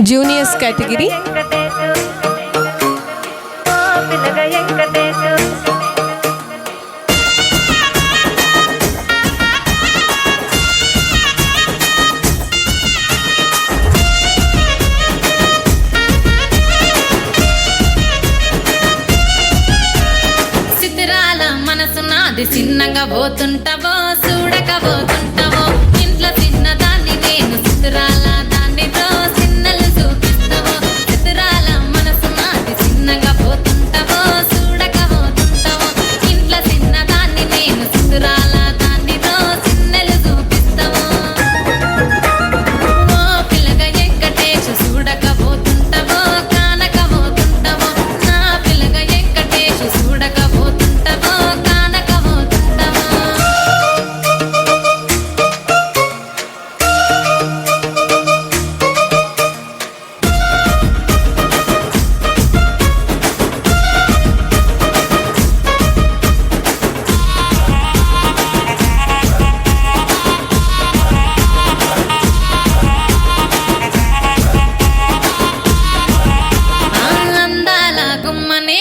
Juniors category చిన్నగా పోతుంటవో చూడకపోతుంటవో.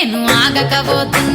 నేను ఆగకపోతున్నా.